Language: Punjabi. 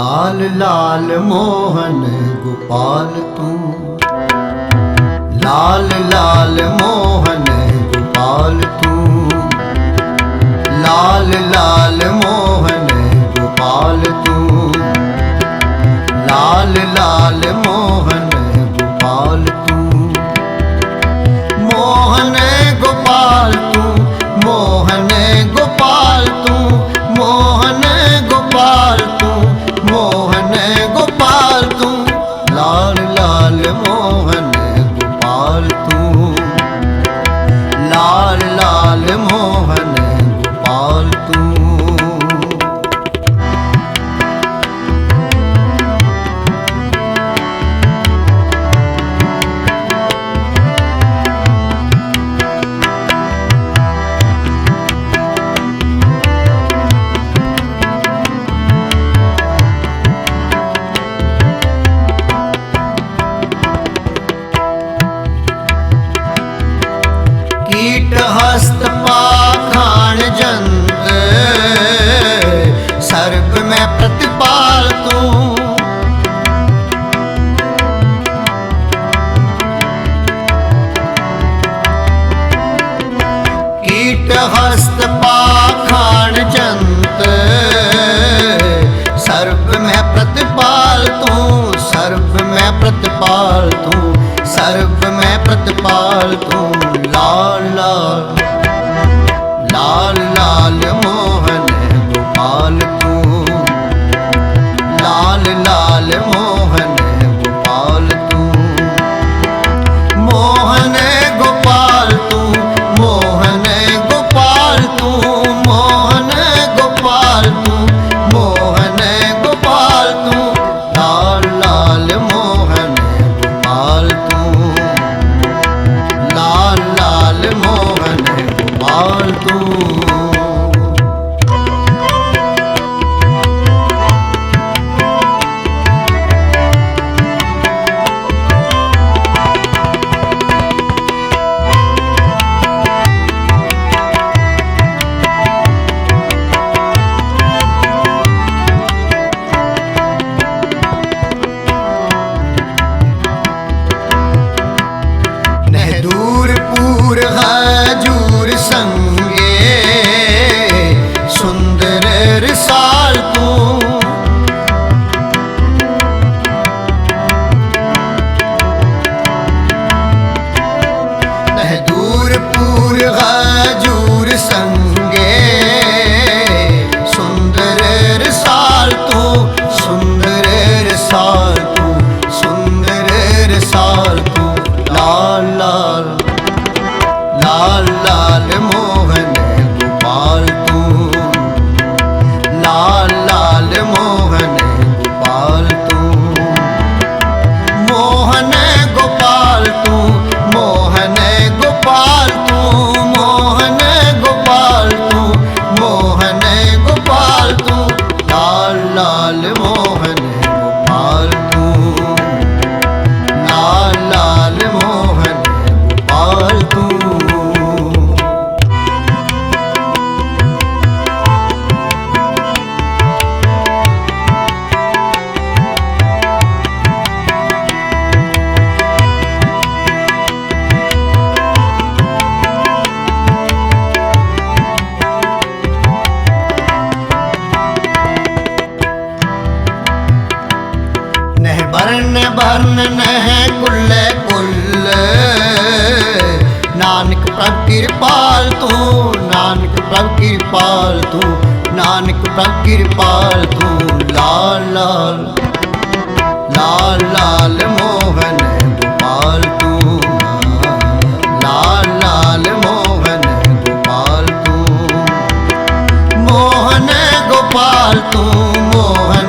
ਲਾਲ ਲਾਲ ਮੋਹਨ ਗੋਪਾਲ ਤੂੰ। ਲਾਲ ਲਾਲ ਮੋਹਨ ਗੋਪਾਲ ਤੂੰ। ਲਾਲ ਲਾਲ ਕੀਟ ਹਸਤ ਪਾਖਾਣ ਜੰਤ ਸਰਬ ਮੈਂ ਪ੍ਰਤਪਾਲ ਤੂੰ, ਸਰਬ ਮੈਂ ਪ੍ਰਤਪਾਲ ਤੂੰ, ਸਰਬ ਮੈਂ ਪ੍ਰਤਪਾਲ ਤੂੰ। ਲਾਲ ਲਾਲ ਲਾਲ ਲਾਲ ਮੋਹਨ ਗੋਪਾਲ Oh. Allah ਕਿਰਪਾਲ ਤੂੰ, ਨਾਨਕ ਪ੍ਰਭ ਕਿਰਪਾਲ ਤੂੰ, ਨਾਨਕ ਪ੍ਰਭ ਕਿਰਪਾਲ ਤੂੰ, ਲਾਲ ਲਾਲ ਲਾਲ ਲਾਲ ਮੋਹਨ ਦੁਪਾਲ ਤੂੰ, ਲਾਲ ਲਾਲ ਮੋਹਨ ਦੁਪਾਲ ਮੋਹਨ ਗੋਪਾਲ ਤੂੰ, ਮੋਹਨ